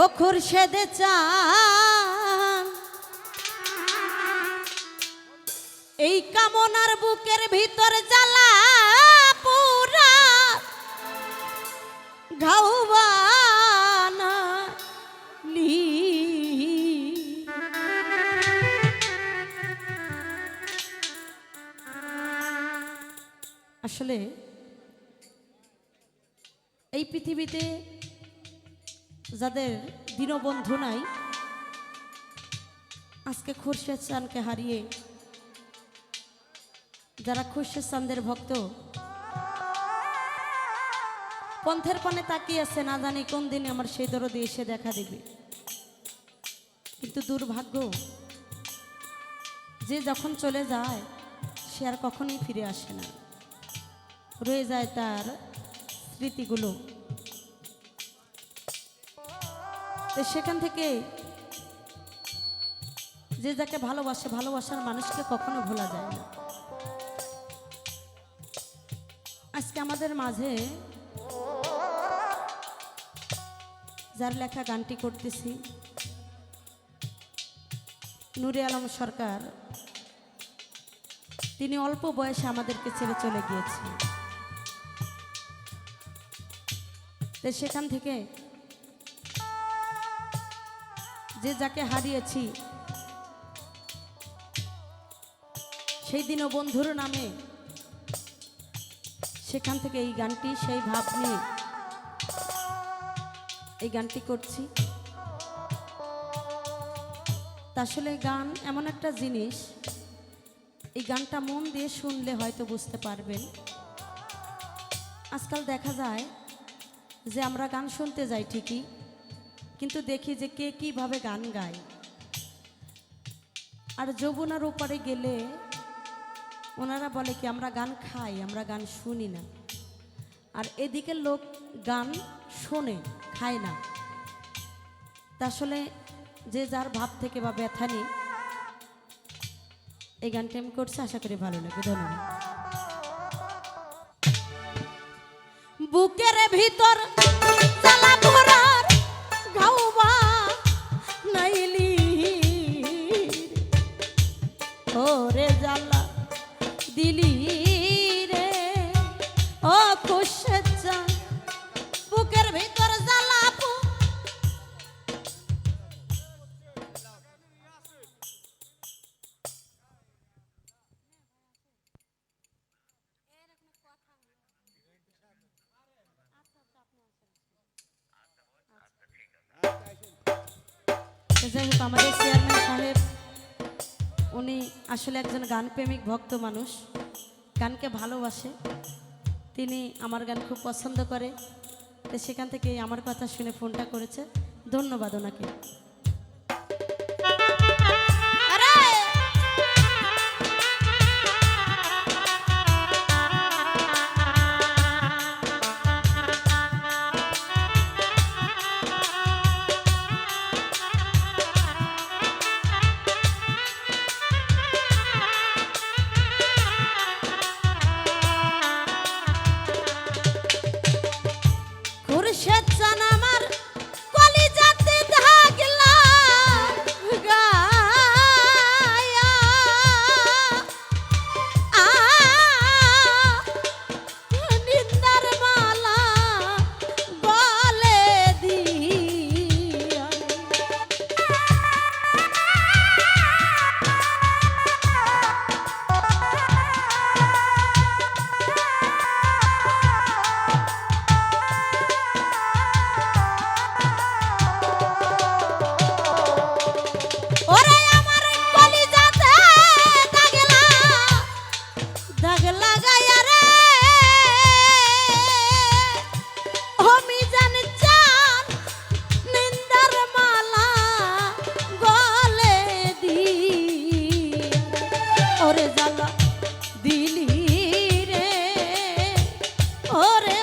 ও খুরশেদে চান। এই কামনার বুকের ভিতর জ্বালা পুরা ঘাউবানা লি। আসলে এই পৃথিবীতে যাদের দীনবন্ধু নাই, আজকে খুরশেদ চানকে হারিয়ে যারা খুরশেদ চান্দের ভক্ত, পন্থের পানে তাকিয়ে আছে, না জানি কোন দিনে আমার সেই দরদে এসে দেখা দেবে। কিন্তু দুর্ভাগ্য, যে যখন চলে যায়, সে আর কখনোই ফিরে আসে না। রয়ে যায় তার স্মৃতিগুলো। তো সেখান থেকে যে যাকে ভালোবাসে, ভালোবাসার মানুষকে কখনো ভোলা যায় না। আজকে আমাদের মাঝে যার লেখা গানটি করতেছি, নুরে আলম সরকার, তিনি অল্প বয়সে আমাদেরকে ছেড়ে চলে গিয়েছে সেখান থেকে যে যাকে হারিয়েছি, সেই দিনও বন্ধুর নামে সেখান থেকে এই গানটি, সেই ভাব নিয়ে এই গানটি করছি। আসলে গান এমন একটা জিনিস, এই গানটা মন দিয়ে শুনলে হয়তো বুঝতে পারবেন। আজকাল দেখা যায় যে আমরা গান শুনতে যাই ঠিকই কিন্তু দেখি যে কে কীভাবে গান গায়। আর যমুনার ওপারে গেলে ওনারা বলে কি, আমরা গান খাই, আমরা গান শুনি না। আর এদিকে লোক গান শোনে, খায় না। তা আসলে যে যার ভাব থেকে বা ব্যথা নেই, এই গানটা আমি করছি, আশা করি ভালো লাগে ধন্যবাদ। বুকের ভিতর জ্বালা পোড়ার যাই আমাদের চেয়ারম্যান সাহেব, উনি আসলে একজন গানপ্রেমিক ভক্ত মানুষ। গানকে ভালোবাসে। তিনি আমার গান খুব পছন্দ করে। তো সেখান থেকে আমার কথা শুনে ফোনটা করেছে। ধন্যবাদ ওনাকে। ওরে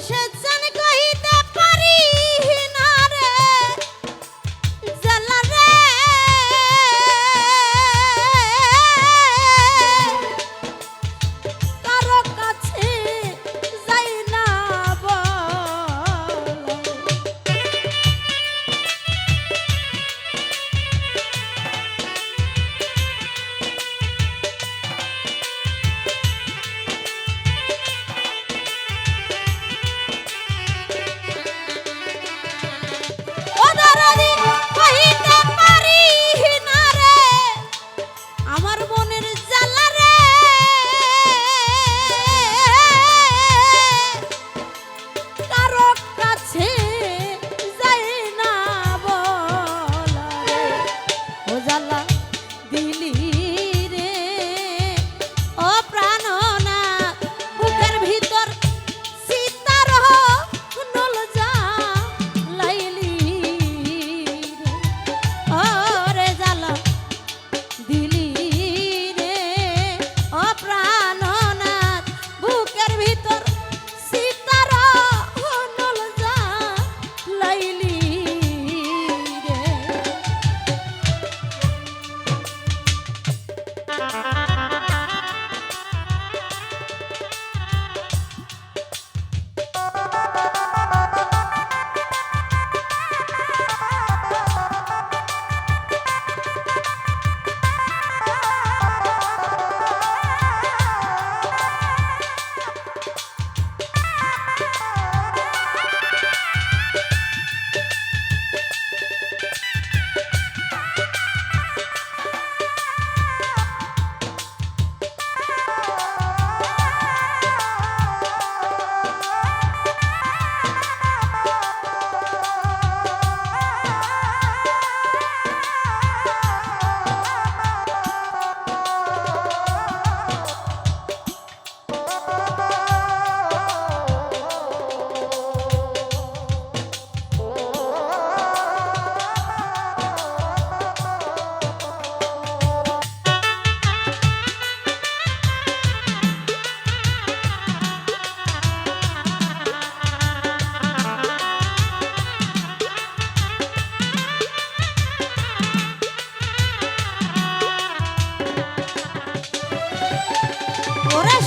should say. দিলি ahora